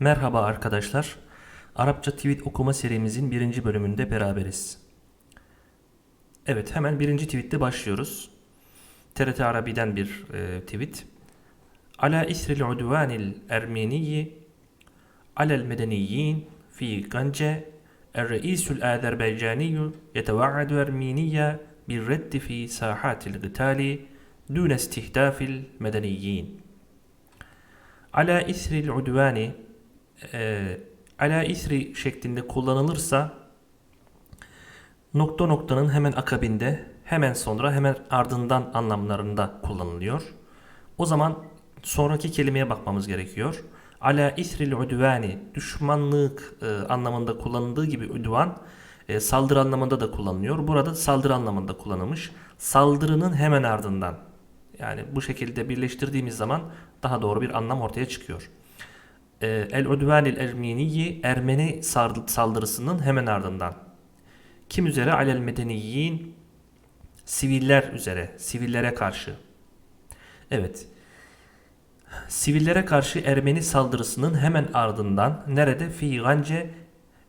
Merhaba arkadaşlar. Arapça tweet okuma serimizin birinci bölümünde beraberiz. Evet hemen birinci tweette başlıyoruz. TRT Arabi'den bir e, tweet. Ala isril udvanil ermeniyi alel medeniyyin fi Gance el-reisül azerbaycaniyu yetevaadu ermeniye bir reddi fi sahatil gıtali dune istihdafil medeniyyin. Ala isril udvani e, ala isri şeklinde kullanılırsa nokta noktanın hemen akabinde hemen sonra hemen ardından anlamlarında kullanılıyor. O zaman sonraki kelimeye bakmamız gerekiyor. Ala isril udvani düşmanlık e, anlamında kullanıldığı gibi udvan e, saldırı anlamında da kullanılıyor. Burada saldırı anlamında kullanılmış. Saldırının hemen ardından yani bu şekilde birleştirdiğimiz zaman daha doğru bir anlam ortaya çıkıyor. Ee, El udvanil ermeniyi Ermeni saldırısının hemen ardından. Kim üzere? Alel medeniyyin siviller üzere, sivillere karşı. Evet. Sivillere karşı Ermeni saldırısının hemen ardından nerede? Fi Gance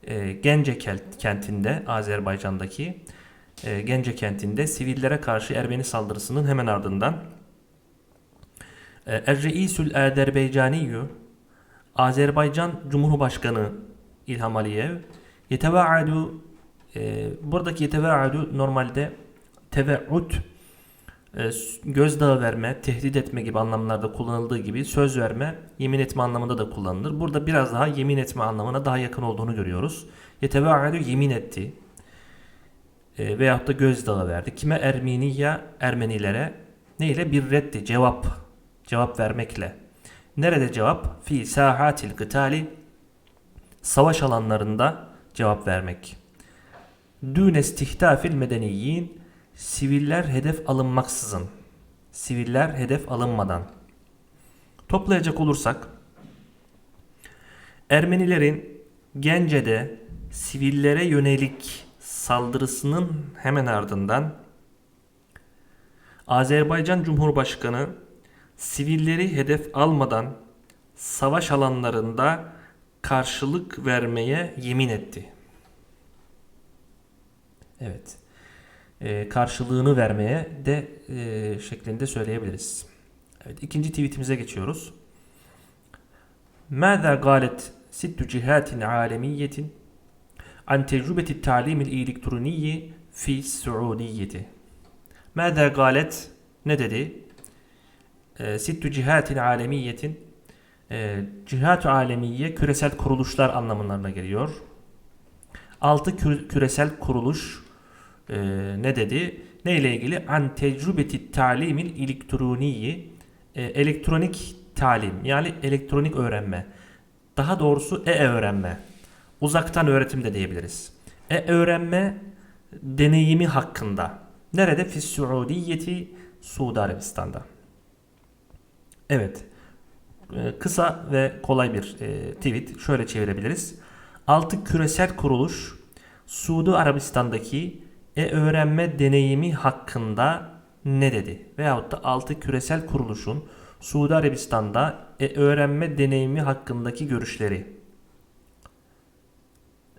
e, Gence kentinde Azerbaycan'daki e, Gence kentinde sivillere karşı Ermeni saldırısının hemen ardından Er-Reisül Azerbaycaniyu Azerbaycan Cumhurbaşkanı İlham Aliyev yetevaadu e, buradaki yetevaadu normalde teveud e, gözdağı verme, tehdit etme gibi anlamlarda kullanıldığı gibi söz verme, yemin etme anlamında da kullanılır. Burada biraz daha yemin etme anlamına daha yakın olduğunu görüyoruz. Yetevaadu yemin etti e, veyahut da gözdağı verdi. Kime Ermeniya Ermenilere ne ile bir reddi cevap cevap vermekle. Nerede cevap? Fi sahatil kıtali savaş alanlarında cevap vermek. Dün istihdafil medeniyyin siviller hedef alınmaksızın. Siviller hedef alınmadan. Toplayacak olursak Ermenilerin Gence'de sivillere yönelik saldırısının hemen ardından Azerbaycan Cumhurbaşkanı sivilleri hedef almadan savaş alanlarında karşılık vermeye yemin etti. Evet. E, karşılığını vermeye de e, şeklinde söyleyebiliriz. Evet, ikinci tweetimize geçiyoruz. ماذا قالت ست جهات عالمية عن تجربة التعليم الإلكتروني في السعودية ماذا قالت ne dedi? E, Sittü cihatin alemiyetin e, cihat alemiye küresel kuruluşlar anlamlarına geliyor. Altı küresel kuruluş e, ne dedi? Ne ile ilgili? An tecrübeti talimil elektroniyi elektronik talim yani elektronik öğrenme. Daha doğrusu e-öğrenme. Uzaktan öğretim de diyebiliriz. E-öğrenme deneyimi hakkında. Nerede? Fis Suudiyeti Suudi Arabistan'da. Evet. Ee, kısa ve kolay bir e, tweet. Şöyle çevirebiliriz. Altı küresel kuruluş Suudi Arabistan'daki e-öğrenme deneyimi hakkında ne dedi? Veyahut da altı küresel kuruluşun Suudi Arabistan'da e-öğrenme deneyimi hakkındaki görüşleri.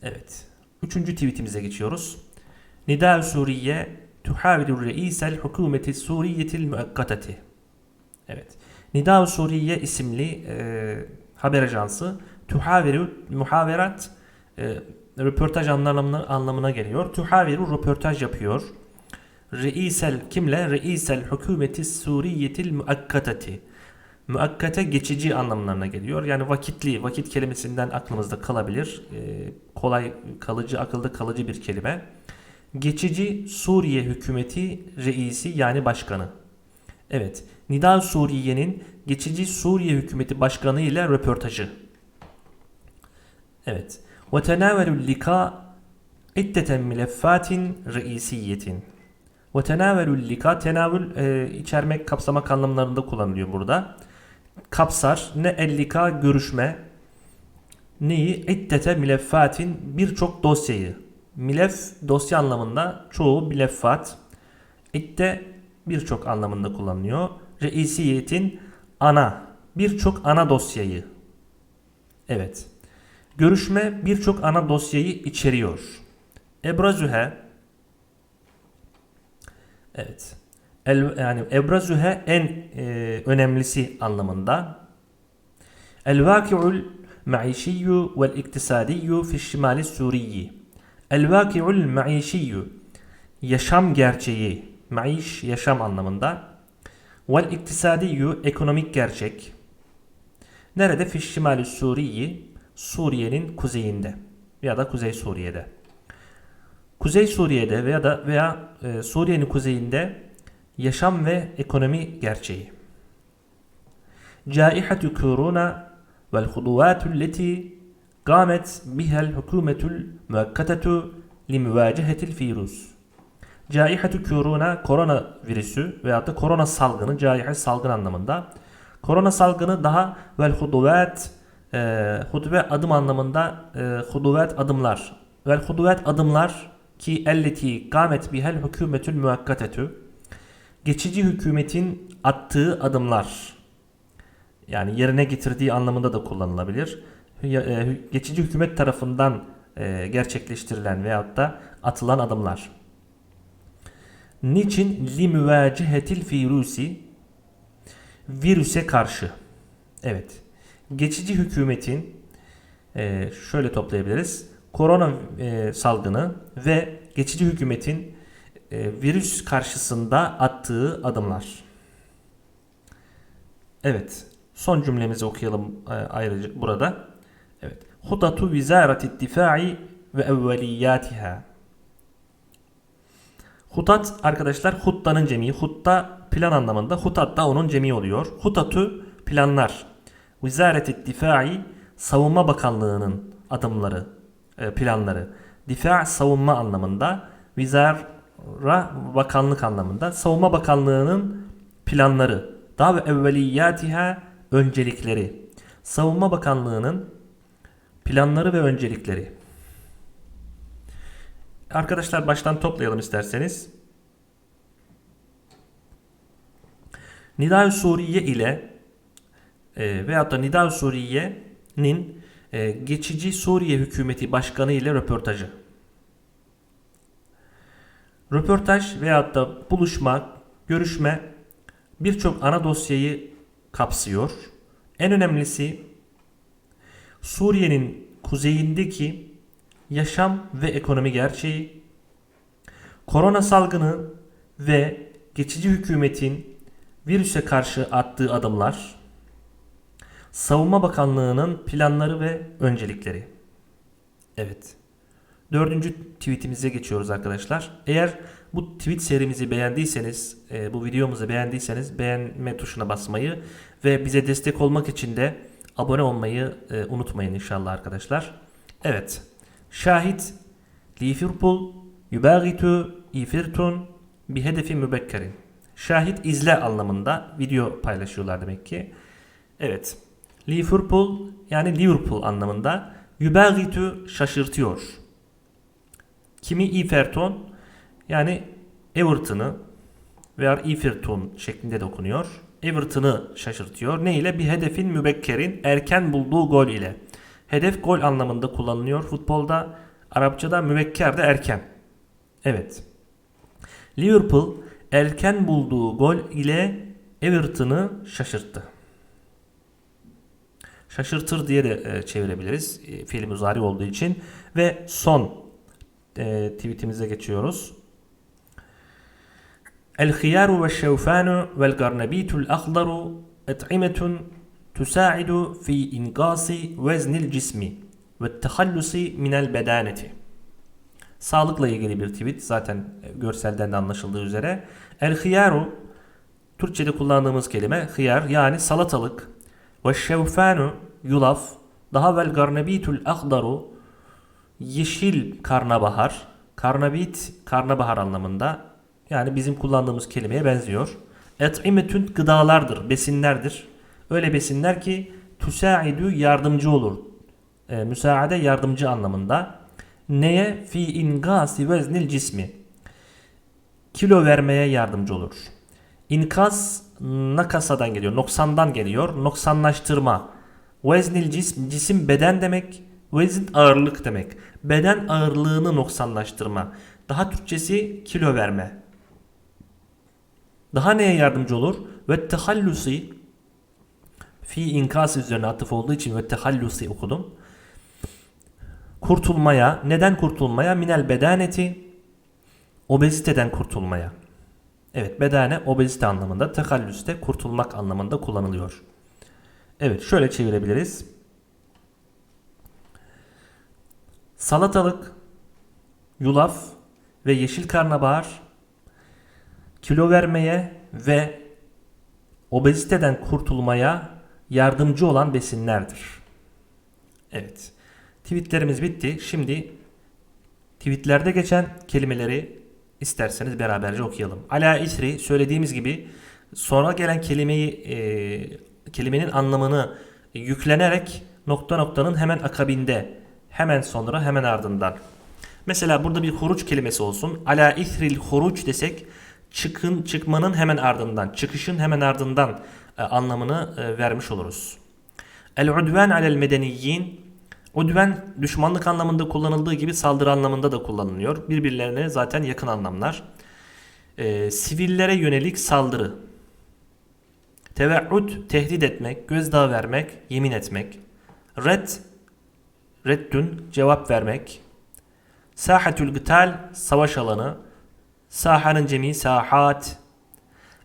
Evet. Üçüncü tweetimize geçiyoruz. Nida Suriye tuhavilu reisel hükümeti Suriyetil müekkateti. Evet. Nida Suriye isimli e, haber ajansı tuhaviru muhaverat e, röportaj anlamına, anlamına geliyor. Tuhaviru röportaj yapıyor. Reisel kimle? Reisel hükümeti Suriyetil müakkatati. Müakkate geçici anlamlarına geliyor. Yani vakitli, vakit kelimesinden aklımızda kalabilir. E, kolay kalıcı, akılda kalıcı bir kelime. Geçici Suriye hükümeti reisi yani başkanı. Evet. Nida Suriye'nin geçici Suriye hükümeti başkanı ile röportajı. Evet. Lika iddeten mileffatin reisiyetin. Ve tenavelul lika tenavül e, içermek, kapsamak anlamlarında kullanılıyor burada. Kapsar ne ellika görüşme neyi iddete mileffatin birçok dosyayı. Milef dosya anlamında çoğu mileffat. İdde birçok anlamında kullanılıyor. Reisiyetin ana, birçok ana dosyayı. Evet. Görüşme birçok ana dosyayı içeriyor. Ebrazühe Evet. El, yani ebrazühe en e, önemlisi anlamında. El vaki'ul maişiyyu vel iktisadiyyu fi şimali Suriyi. El vaki'ul maişiyyu yaşam gerçeği, maiş yaşam anlamında. Vel iktisadiyyu ekonomik gerçek. Nerede? Fi şimali Suriyi Suriye'nin kuzeyinde ya da Kuzey Suriye'de. Kuzey Suriye'de veya da veya e, Suriye'nin kuzeyinde yaşam ve ekonomi gerçeği. Caihatu korona vel huduvatu leti qamet biha'l hukumetul muakkatetu limuvacehetil virüs. Caihatu korona korona virüsü veya da korona salgını, caihe salgın anlamında. Korona salgını daha vel huduvat e, hudve adım anlamında e, huduvat adımlar. Vel huduvat adımlar ki elleti kamet bihel hükümetül muakkatetü geçici hükümetin attığı adımlar yani yerine getirdiği anlamında da kullanılabilir. E, Geçici hükümet tarafından e, gerçekleştirilen veyahut da atılan adımlar. Niçin li müvacehetil virüsi virüse karşı. Evet. Geçici hükümetin e, şöyle toplayabiliriz. Korona e, salgını ve geçici hükümetin e, virüs karşısında attığı adımlar. Evet. Son cümlemizi okuyalım e, ayrıca burada. Evet. Hudatu vizareti difa'i ve evveliyatiha. Hutat arkadaşlar huttanın cemiği. Hutta plan anlamında. Hutat da onun cemiği oluyor. Hutatu planlar. Vizareti difa'i savunma bakanlığının adımları, e, planları. Difa savunma anlamında. Vizara bakanlık anlamında. Savunma bakanlığının planları. Daha ve evveliyatiha öncelikleri. Savunma bakanlığının planları ve öncelikleri. Arkadaşlar baştan toplayalım isterseniz. Nida-ı Suriye ile e, veyahut da Nida-ı Suriye'nin e, geçici Suriye hükümeti başkanı ile röportajı. Röportaj veyahut da buluşma, görüşme birçok ana dosyayı kapsıyor. En önemlisi Suriye'nin kuzeyindeki yaşam ve ekonomi gerçeği, korona salgını ve geçici hükümetin virüse karşı attığı adımlar, Savunma Bakanlığı'nın planları ve öncelikleri. Evet. Dördüncü tweetimize geçiyoruz arkadaşlar. Eğer bu tweet serimizi beğendiyseniz, e, bu videomuzu beğendiyseniz beğenme tuşuna basmayı ve bize destek olmak için de abone olmayı e, unutmayın inşallah arkadaşlar. Evet. Şahit Liverpool yubagitu ifirtun bir hedefi mübekkerin. Şahit izle anlamında video paylaşıyorlar demek ki. Evet. Liverpool yani Liverpool anlamında yubagitu şaşırtıyor. Kimi Everton yani Everton'ı veya Everton şeklinde de okunuyor. Everton'ı şaşırtıyor. Ne ile? Bir hedefin mübekkerin erken bulduğu gol ile. Hedef gol anlamında kullanılıyor futbolda. Arapçada müvekker de erken. Evet. Liverpool erken bulduğu gol ile Everton'ı şaşırttı. Şaşırtır diye de e, çevirebiliriz. E, Fiil müzari olduğu için. Ve son e, tweetimize geçiyoruz. El hiyaru ve şevfanu vel garnabitul ahdaru et'imetun تساعد في إنقاص وزن الجسم والتخلص من البدانة. Sağlıkla ilgili bir tweet zaten görselden de anlaşıldığı üzere. El hiyaru Türkçe'de kullandığımız kelime hıyar yani salatalık ve şevfanu yulaf daha vel garnabitul ahdaru yeşil karnabahar karnabit karnabahar anlamında yani bizim kullandığımız kelimeye benziyor. Et'imetün gıdalardır, besinlerdir. Öyle besinler ki tüsaidu yardımcı olur. E, müsaade yardımcı anlamında. Neye? Fi ingasi veznil cismi. Kilo vermeye yardımcı olur. İnkas nakasadan geliyor, noksandan geliyor. Noksanlaştırma Veznil cism, cisim beden demek. Vezn ağırlık demek. Beden ağırlığını noksanlaştırma. Daha Türkçesi kilo verme. Daha neye yardımcı olur? Ve tehallusi fi inkas üzerine atıf olduğu için ve tehallusi okudum. Kurtulmaya, neden kurtulmaya? Minel bedaneti, obeziteden kurtulmaya. Evet, bedane obezite anlamında, tehallüste kurtulmak anlamında kullanılıyor. Evet, şöyle çevirebiliriz. Salatalık, yulaf ve yeşil karnabahar kilo vermeye ve obeziteden kurtulmaya yardımcı olan besinlerdir. Evet. Tweetlerimiz bitti. Şimdi tweetlerde geçen kelimeleri isterseniz beraberce okuyalım. Ala isri söylediğimiz gibi sonra gelen kelimeyi e, kelimenin anlamını yüklenerek nokta noktanın hemen akabinde, hemen sonra, hemen ardından. Mesela burada bir huruç kelimesi olsun. Ala isril huruç desek çıkın çıkmanın hemen ardından, çıkışın hemen ardından anlamını e, vermiş oluruz. El udven alel medeniyyin Udven düşmanlık anlamında kullanıldığı gibi saldırı anlamında da kullanılıyor. Birbirlerine zaten yakın anlamlar. E, sivillere yönelik saldırı. Teve'ud tehdit etmek, gözdağı vermek, yemin etmek. Red reddün cevap vermek. Sahatül gıtal savaş alanı. Sahanın cemi sahat.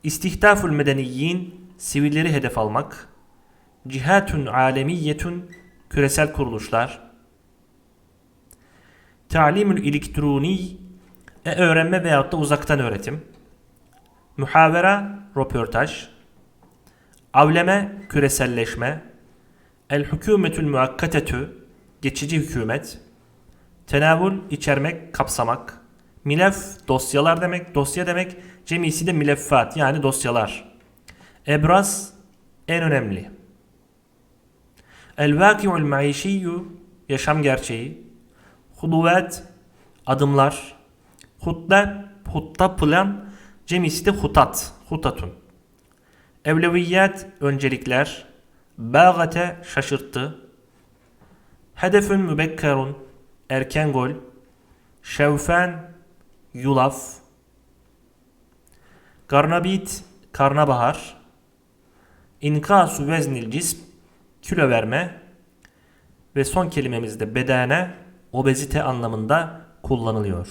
İstihdaful medeniyyin sivilleri hedef almak. Cihatun alemiyetun küresel kuruluşlar. Talimül elektroni e öğrenme veyahut da uzaktan öğretim. Muhavera röportaj. Avleme küreselleşme. El hükümetül muakkatetü geçici hükümet. Tenavül içermek, kapsamak. Milef dosyalar demek, dosya demek. Cemisi de mileffat yani dosyalar. Ebraz en önemli. El vaki'ul maişiyyu yaşam gerçeği. Huduvat adımlar. Hutta hutta plan cemisi de hutat. Hutatun. Evleviyat öncelikler. Bağate şaşırttı. Hedefün mübekkerun erken gol. Şevfen yulaf. Karnabit karnabahar. İnkasu veznil cism kilo verme ve son kelimemizde bedene obezite anlamında kullanılıyor.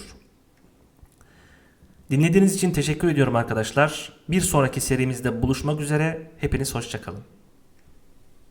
Dinlediğiniz için teşekkür ediyorum arkadaşlar. Bir sonraki serimizde buluşmak üzere. Hepiniz hoşçakalın.